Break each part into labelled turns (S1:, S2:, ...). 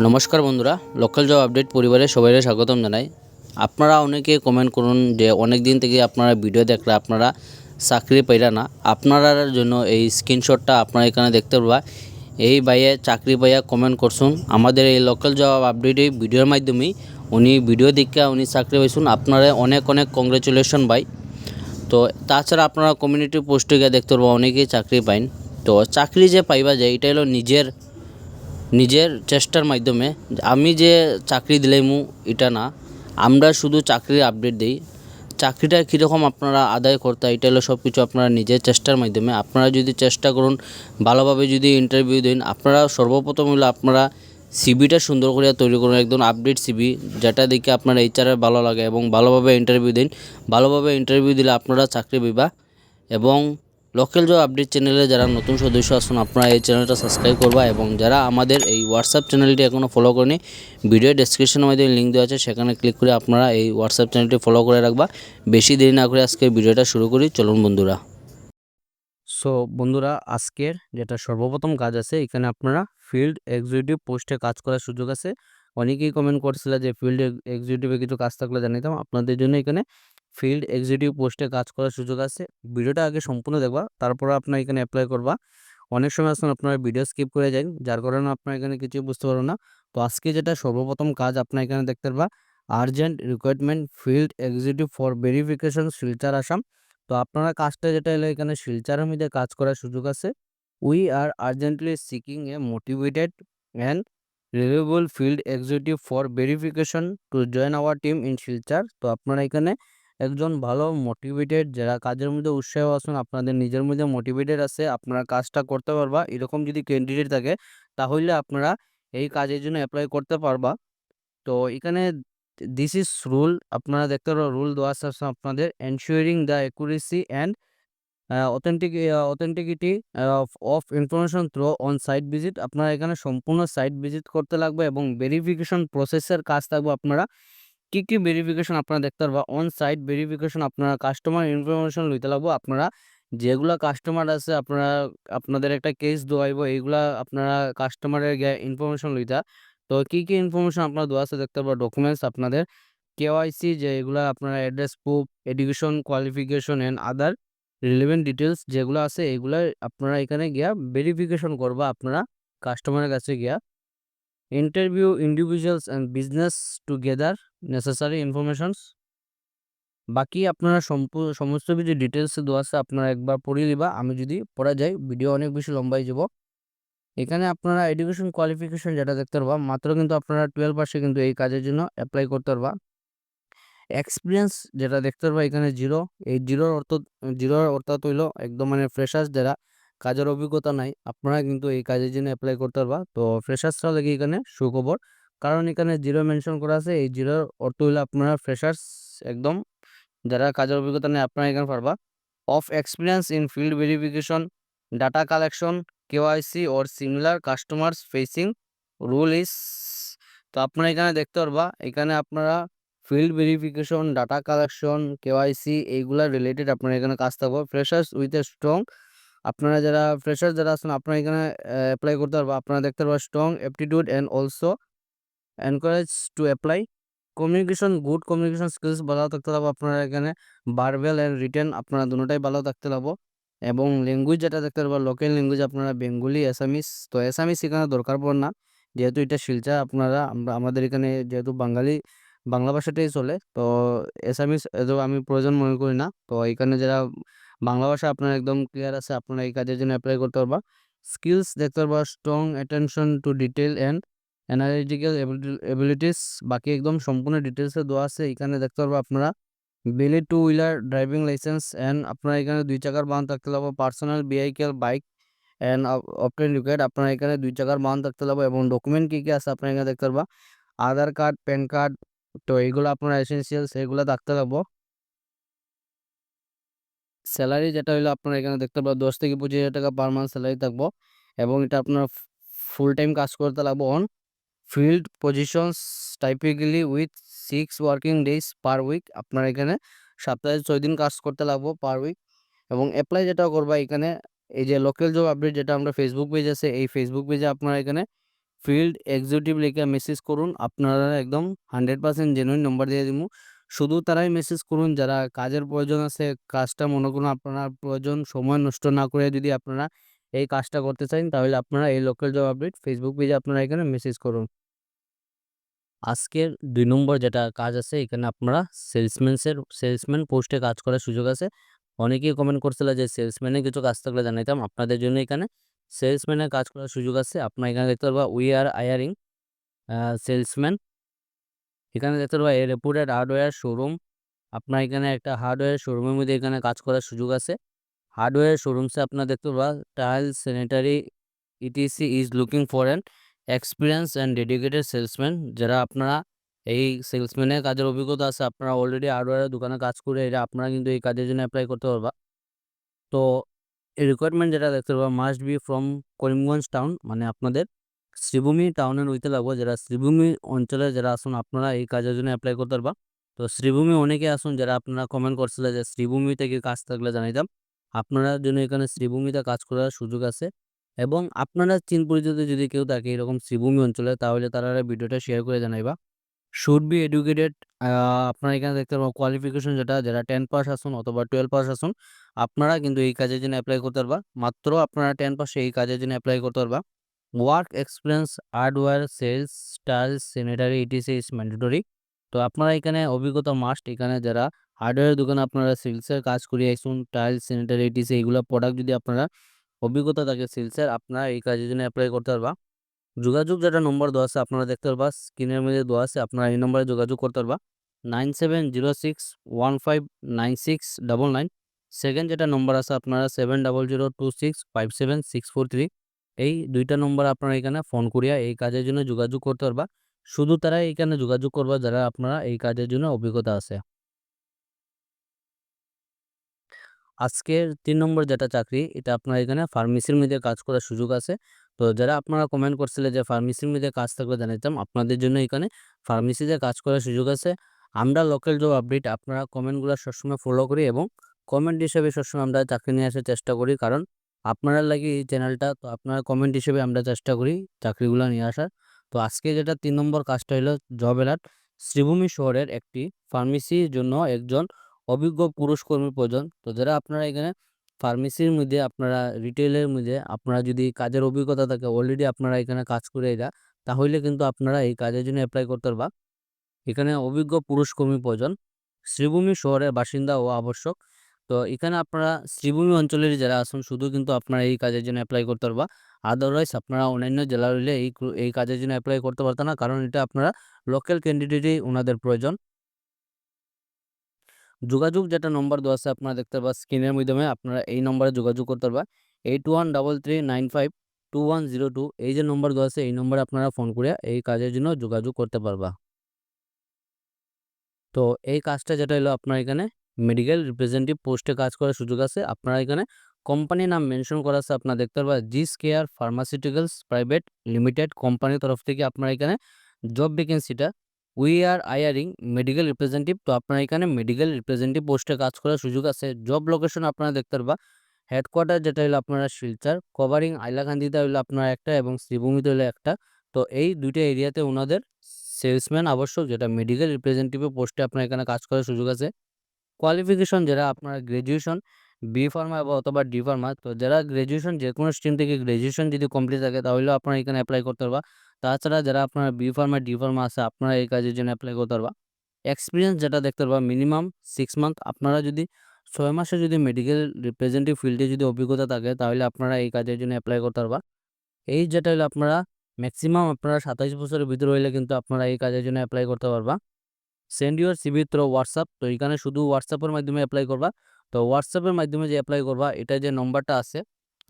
S1: নমস্কার বন্ধুরা, local job update পরিবারের সবাইকে স্বাগতম জানাই। আপনারা অনেকে কমেন্ট করুন যে অনেক দিন থেকে আপনারা ভিডিও দেখলে আপনারা চাকরি পাইরা না। আপনার জন্য এই স্ক্রিনশটটা আপনারা এখানে দেখতে পারবা। এই ভাইয়ে চাকরি পাইয়া কমেন্ট করছুন আমাদের এই লোকাল জব আপডেট এই ভিডিওর মাধ্যমেই উনি ভিডিও দেখা উনি চাকরি পাইছুন আপনারা অনেক অনেক কংগ্রেচুলেশন ভাই। তো তাছাড়া আপনারা কমিউনিটি পোস্টে গিয়ে দেখতে পারব, অনেকেই চাকরি পাইন। তো চাকরি যে পাইবা যায় এটা হলো নিজের নিজের চেষ্টার মাধ্যমে আমি যে চাকরি দিলাইমু এটা না, আমরা শুধু চাকরির আপডেট দিই। চাকরিটা কীরকম আপনারা আদায় করতে, এটা হলো সব কিছু আপনারা নিজের চেষ্টার মাধ্যমে। আপনারা যদি চেষ্টা করুন, ভালোভাবে যদি ইন্টারভিউ দিন, আপনারা সর্বপ্রথম হলো আপনারা সিবিটা সুন্দর করে তৈরি করুন, একদম আপডেট সিবি যেটা দেখে আপনার এইচআরের ভালো লাগে এবং ভালোভাবে ইন্টারভিউ দিন। ভালোভাবে ইন্টারভিউ দিলে আপনারা চাকরি পাইবা এবং লোকাল জব আপডেট চ্যানেলে যারা নতুন সদস্য আছেন, আপনারা এই চ্যানেলটা সাবস্ক্রাইব করবা এবং যারা আমাদের এই হোয়াটসঅ্যাপ চ্যানেলটি এখনও ফলো করেনি ভিডিও ডেসক্রিপশনের মধ্যে লিঙ্ক দেওয়া আছে, সেখানে ক্লিক করে আপনারা এই হোয়াটসঅ্যাপ চ্যানেলটি ফলো করে রাখবা। বেশি দেরি না করে আজকে ভিডিওটা শুরু করি, চলুন বন্ধুরা। সো বন্ধুরা, আজকের যেটা সর্বপ্রথম কাজ আছে, এখানে আপনারা ফিল্ড এক্সিকিউটিভ পোস্টে কাজ করার সুযোগ আছে। অনেকেই কমেন্ট করছিল যে ফিল্ড এক্সিকিউটিভে কিছু কাজ থাকলে জানিতাম আপনাদের জন্য এখানে ফিল্ড এক্সিকিউটিভ পোস্টে কাজ করার সুযোগ আছে। ভিডিওটা আগে সম্পূর্ণ দেখবা, তারপর আপনার এখানে অ্যাপ্লাই করবা। অনেক সময় আসলে আপনারা ভিডিও স্কিপ করে যান যার কারণে আপনার এখানে কিছু বুঝতে পারো না। তো আজকে যেটা সর্বপ্রথম কাজ আপনার এখানে দেখতে পারবা urgent requirement field executive for verification Silchar Assam. তো আপনারা কাজটা যেটা এলো, এখানে শিলচারের মধ্যে কাজ করার সুযোগ আছে। We are urgently seeking a motivated and reliable field executive for verification to join our team in Silchar তো আপনারা এখানে একজন ভালো মোটিভেটেড যারা কাজের মধ্যে উৎসাহ আছেন, আপনাদের নিজের মধ্যে মোটিভেটেড আছে, আপনারা কাজটা করতে পারবা। এরকম যদি ক্যান্ডিডেট থাকে, তাহলে আপনারা এই কাজের জন্য অ্যাপ্লাই করতে পারবা। তো এখানে দিস ইজ রুল আপনারা দেখতে পারো রুল দেওয়া আছে আপনাদের ensuring the accuracy and authentic authenticity of information through on site visit আপনারা এখানে সম্পূর্ণ সাইট ভিজিট করতে লাগবে এবং ভেরিফিকেশন প্রসেসের কাজ থাকবে আপনারা। কি কি ভেরিফিকেশন আপনারা দেখতে পারবা? অন সাইট ভেরিফিকেশন আপনারা কাস্টমার ইনফরমেশন লইতে লাগবো। আপনারা যেগুলা কাস্টমার আছে, আপনারা, আপনাদের একটা কেস দোয়াইব, এইগুলা আপনারা কাস্টমারের ইনফরমেশন লইতা। তো কি কি ইনফরমেশন আপনারা দেওয়া আছে দেখতে পারবা? ডকুমেন্টস আপনাদের কেওয়াইসি যে এগুলা আপনারা address proof education qualification and other relevant details যেগুলো আছে এগুলা আপনারা এখানে গিয়া ভেরিফিকেশন করবা আপনারা কাস্টমারের কাছে গিয়া। Interview individuals and business together necessary informations বাকি আপনারা সমস্ত কিছু ডিটেলস দেওয়া আছে আপনারা একবার পড়ে নিবা। আমি যদি পড়া যাই ভিডিও অনেক বেশি লম্বাই যাব। এখানে আপনারা এডুকেশন কোয়ালিফিকেশন যেটা দেখতে পারবা, মাত্র কিন্তু আপনারা টুয়েলভ পাশে কিন্তু এই কাজের জন্য অ্যাপ্লাই করতে পারবা। এক্সপিরিয়েন্স যেটা দেখতে পারবা, এখানে জিরো এই জিরোর অর্থ জিরোর অর্থাৎ হইল একদম মানে ফ্রেশার্স যারা কাজের অভিজ্ঞতা নাই, আপনারা কিন্তু এই কাজের জন্য অ্যাপ্লাই করতে পারবা। তো ফ্রেশার্সরা লাগে এখানে সুখবর। কারণ এখানে জিরো মেনশন করা আছে, এই জিরোর অর্থ হইল আপনারা ফ্রেশার্স একদম যারা কাজের অভিজ্ঞতা নেই আপনারা এখানে পারবা। Of experience in field verification data collection KYC or similar customers facing rule is তো আপনারা এখানে দেখতে পারবা, এখানে আপনারা field verification data collection KYC এইগুলা রিলেটেড আপনারা এখানে কাজ থাকব ফ্রেশার্স উইথ এ স্ট্রং আপনারা যারা ফ্রেশার্স যারা আছেন, আপনারা এখানে অ্যাপ্লাই করতে পারবা, আপনারা দেখতে পারবা strong aptitude and also encourage to apply communication good communication skills ভালো থাকতে হবে আপনারা এখানে বারবেল অ্যান্ড রিটেন আপনারা দুটোটাই ভালো থাকতে হবে এবং ল্যাঙ্গুয়েজ যেটা দেখতে পারব লোকাল ল্যাঙ্গুয়েজ আপনারা বেঙ্গলি অ্যাসামিস তো অ্যাসামিস এখানে দরকার পড়ে না যেহেতু এটা শিলচা আপনারা আমরা আমাদের এখানে যেহেতু বাঙালি বাংলা ভাষাটাই চলে তো অ্যাসামিস আমি প্রয়োজন মনে করি না তো এখানে যারা বাংলা ভাষা আপনার একদম ক্লিয়ার আছে আপনারা এই কাজের জন্য অ্যাপ্লাই করতে পারবা স্কিলস দেখতে পারবা strong attention to detail and analytical abilities বাকি একদম সম্পূর্ণ ডিটেলসে দেওয়া আছে। এখানে দেখতে পারব আপনারা বেলি two wheeler driving licence and আপনারা এখানে দুই চাকার বাহন থাকতে পারব। Personal vehicle bike and often required আপনারা এখানে দুই চাকার বাহন থাকতে পারব এবং ডকুমেন্ট কী কী আছে আপনারা এখানে দেখতে পারবা। আধার কার্ড প্যান কার্ড তো এইগুলো আপনার এসেন্সিয়ালস এগুলো থাকতে পারব। স্যালারি যেটা হলো আপনারা এখানে দেখতে পারব, দশ থেকে পঁচিশ হাজার টাকা পার মান্থ স্যালারি থাকব এবং এটা আপনার ফুল টাইম কাজ করতে লাগবো on field positions typically with six working days per week আপনার এখানে সপ্তাহে ছয় দিন কাজ করতে লাগবো পার উইক এবং অ্যাপ্লাই যেটা করবা এখানে, এই যে লোকাল জব আপডেট যেটা আমরা ফেসবুক পেজ আছে, এই ফেসবুক পেজে আপনারা এখানে ফিল্ড এক্সিকিউটিভ লিখে মেসেজ করুন। আপনারা একদম হান্ড্রেড পার্সেন্ট জেনুইন নম্বর দিয়ে দিব। শুধু তারাই মেসেজ করুন, যারা কাজের প্রয়োজন আছে, কাজটা মনে করুন আপনার প্রয়োজন, সময় নষ্ট না করে যদি আপনারা এই কাজটা করতে চান, তাহলে আপনারা এই লোকাল জব আপডেট ফেসবুক পেজে আপনারা এখানে মেসেজ করুন। আজকের দুই নম্বর যেটা কাজ আছে, এখানে আপনারা সেলসম্যানসের সেলসম্যান পোস্টে কাজ করার সুযোগ আছে। অনেকেই কমেন্ট করছিল যে সেলসম্যানের কিছু কাজ থাকলে জানাইতাম, আপনাদের জন্য এখানে সেলসম্যানের কাজ করার সুযোগ আছে। আপনার এখানে দেখতে পারবা উই আর আয়ারিং সেলসম্যান এখানে দেখতে পারবা এ রেপুটেড হার্ডওয়্যার শোরুম আপনার এখানে একটা হার্ডওয়্যার শোরুমের মধ্যে এখানে কাজ করার সুযোগ আছে। হার্ডওয়্যার শোরুমসে আপনার দেখতে পারবা tile sanitary etc is looking for an experience and dedicated salesman যারা আপনারা এই সেলসম্যানের কাজের অভিজ্ঞতা আছে, আপনারা অলরেডি হার্ডওয়্যারের দোকানে কাজ করে এটা আপনারা কিন্তু এই কাজের জন্য অ্যাপ্লাই করতে পারবা। তো এই রিকোয়ারমেন্ট যেটা দেখতে পারবা must be from Karimganj town মানে আপনাদের শ্রীভূমি টাউনের হইতে লাগবো। যারা শ্রীভূমি অঞ্চলে যারা আসুন, আপনারা এই কাজের জন্য অ্যাপ্লাই করতে পারবা। তো শ্রীভূমি অনেকে আসুন, যারা আপনারা কমেন্ট করছিলেন যে শ্রীভূমি থেকে কাজ থাকলে জানাইতাম। আপনারা জন্য এখানে শ্রীভূমিতে কাজ করার সুযোগ আছে এবং আপনারা চিন পরিচিত যদি কেউ থাকে এরকম শ্রীভূমি অঞ্চলে, তাহলে তারা ভিডিওটা শেয়ার করে জানাইবা। শুড বি এডুকেটেড আপনারা এখানে দেখতে পারব কোয়ালিফিকেশন যেটা, যারা টেন পাস আসুন অথবা টুয়েলভ পাস আসুন আপনারা কিন্তু এই কাজের জন্য অ্যাপ্লাই করতে পারবা। মাত্র আপনারা টেন পাসে এই কাজের জন্য অ্যাপ্লাই করতে পারবা। Work experience hardware sales tiles sanitary etc is mandatory তো আপনারা এখানে অভিজ্ঞতা মাস্ট এখানে যারা হার্ডওয়্যার দোকানে আপনারা সেলসের কাজ করিয়ে আসুন টাইলস স্যানিটারি ইটিসি এইগুলো প্রোডাক্ট যদি আপনারা অভিজ্ঞতা থাকে সেলসের আপনারা এই কাজের জন্য অ্যাপ্লাই করতে পারবা। যোগাযোগ যেটা নম্বর দেওয়া আছে, আপনারা দেখতে পারবা স্ক্রিনের মধ্যে দেওয়া আছে, আপনারা এই নম্বরে যোগাযোগ করতে পারবা। Nine seven zero six one five nine six double nine second যেটা নম্বর আছে, আপনারা seven double zero two six five seven six four three এই দুইটা নম্বর আপনারা এখানে ফোন করিয়া এই কাজের জন্য যোগাযোগ করতে পারবা। শুধু তারা এখানে যোগাযোগ করবা, যারা আপনারা এই কাজের জন্য অভিজ্ঞতা আছে। আজকের তিন নম্বর যেটা চাকরি, এটা আপনার এখানে ফার্মেসির মধ্যে কাজ করার সুযোগ আছে। তো যারা আপনারা কমেন্ট করছিলেন যে ফার্মেসির মধ্যে কাজ থাকলে জানাইতাম আপনাদের জন্য এখানে ফার্মেসিতে কাজ করার সুযোগ আছে। আমরা লোকাল জব আপডেট আপনারা কমেন্টগুলো সবসময় ফলো করি এবং কমেন্ট হিসেবে সবসময় আমরা চাকরি নিয়ে আসার চেষ্টা করি। কারণ আপনারা লাগে এই চ্যানেলটা তো আপনারা কমেন্ট হিসেবে আমরা চেষ্টা করি চাকরিগুলো নিয়ে আসার। তো আজকে যেটা তিন নম্বর কাজটা হলো জব অ্যালার্ট শ্রীভূমি শহরের একটি ফার্মেসির জন্য একজন অভিজ্ঞ পুরুষ কর্মীর প্রয়োজন। তো যারা আপনারা এখানে ফার্মেসির মধ্যে, আপনারা রিটেলের মধ্যে, আপনারা যদি কাজের অভিজ্ঞতা থাকে অলরেডি আপনারা এখানে কাজ করে এরা, তাহলে কিন্তু আপনারা এই কাজের জন্য অ্যাপ্লাই করতে পারবা। এখানে অভিজ্ঞ পুরুষ কর্মী প্রয়োজন। শ্রীভূমি শহরের বাসিন্দা ও আবশ্যক। তো এখানে আপনারা শ্রীভূমি অঞ্চলের যারা আসুন শুধু কিন্তু আপনারা এই কাজের জন্য অ্যাপ্লাই করতে পারবা। আদারওয়াইজ আপনারা অন্যান্য জেলা হইলে এই এই কাজের জন্য অ্যাপ্লাই করতে পারতেন না, কারণ এটা আপনারা লোকাল ক্যান্ডিডেটই ওনাদের প্রয়োজন। যোগাযোগ যেটা নম্বর দেওয়া আছে আপনারা দেখতে পাবেন স্ক্রিনের মাধ্যমে আপনারা এই নম্বরে যোগাযোগ করতে পারবেন eight one double three nine five two one zero two এই যে নম্বর দেওয়া আছে এই নম্বরে আপনারা ফোন করে এই কাজের জন্য যোগাযোগ করতে পারবা। তো এই কাজটা যেটা হলো আপনার এখানে মেডিকেল রিপ্রেজেন্টেটিভ পোস্টে কাজ করার সুযোগ আছে। আপনারা এখানে কোম্পানির নাম মেনশন করা আছে, আপনারা দেখতে পারবেন জিস কেয়ার ফার্মাসিউটিক্যালস প্রাইভেট লিমিটেড কোম্পানির তরফ থেকে আপনারা এখানে job ভ্যাকেন্সিটা we are hiring medical representative তো আপনারা এখানে মেডিকেল রিপ্রেজেন্টেটিভ পোস্টে কাজ করার সুযোগ আছে। জব লোকেশন আপনারা দেখতে পারবা। হেডকোয়ার্টার যেটা হলো আপনারা শিলচার কভারিং আইলাকান্দিতে হলো আপনার একটা এবং শ্রীভূমিতে হলো একটা। তো এই দুইটা এরিয়াতে ওনাদের সেলসম্যান আবশ্যক, যেটা মেডিকেল রিপ্রেজেন্টেটিভ পোস্টে আপনার এখানে কাজ করার সুযোগ আছে। কোয়ালিফিকেশন যেটা আপনার গ্র্যাজুয়েশন বি ফার্মা অথবা ডি ফার্মা তো যারা গ্র্যাজুয়েশন যে কোনো স্ট্রিম থেকে গ্র্যাজুয়েশন যদি কমপ্লিট থাকে তাহলেও আপনারা এখানে অ্যাপ্লাই করতে পারবা। তাছাড়া যারা আপনার বি ফার্মা ডি ফার্মা আছে, আপনারা এই কাজের জন্য অ্যাপ্লাই করতে পারবা। এক্সপিরিয়েন্স যেটা দেখতে পারবা মিনিমাম সিক্স মান্থ আপনারা যদি ছয় মাসে যদি মেডিকেল রিপ্রেজেন্টেটিভ ফিল্ডে যদি অভিজ্ঞতা থাকে, তাহলে আপনারা এই কাজের জন্য অ্যাপ্লাই করতে পারবা। এই যেটা হলো আপনারা ম্যাক্সিমাম আপনারা সাতাইশ বছরের ভিতরে হইলে কিন্তু আপনারা এই কাজের জন্য অ্যাপ্লাই করতে পারবা। Send your CV through WhatsApp তো এখানে শুধু হোয়াটসঅ্যাপের মাধ্যমে অ্যাপ্লাই করবা। তো হোয়াটসঅ্যাপের মাধ্যমে যে অ্যাপ্লাই করবা এটা যে নম্বরটা আছে,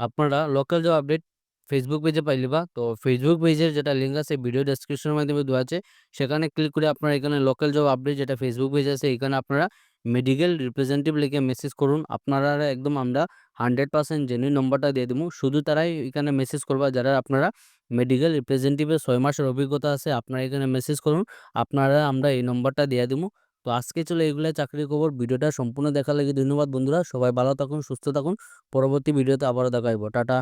S1: আপনারা লোকাল জব আপডেট ফেসবুক পেজে পাইলিবা তো ফেসবুক পেজের যেটা লিঙ্ক আছে ভিডিও ডেসক্রিপশনের মাধ্যমে দেওয়া আছে। সেখানে ক্লিক করে আপনারা এখানে লোকাল জব আপডেট যেটা ফেসবুক পেজ আছে, এখানে আপনারা মেডিকেল রিপ্রেজেন্টেটিভ লিখে মেসেজ করুন। আপনারা একদম আমরা হান্ড্রেড পার্সেন্ট জেনুইন নম্বরটা দিয়ে দেবো। শুধু তারাই এখানে মেসেজ করবা, যারা আপনারা মেডিকেল রিপ্রেজেন্টেটিভের ছয় মাসের অভিজ্ঞতা আছে, আপনারা এখানে মেসেজ করুন। আপনারা আমরা এই নম্বরটা দিয়ে দেবো। তো আজকে চলে এগুলো চাকরির খবর। ভিডিওটা সম্পূর্ণ দেখা লাগে ধন্যবাদ বন্ধুরা। সবাই ভালো থাকুন, সুস্থ থাকুন। পরবর্তী ভিডিওতে আবারও দেখা দেখাইব টাটা।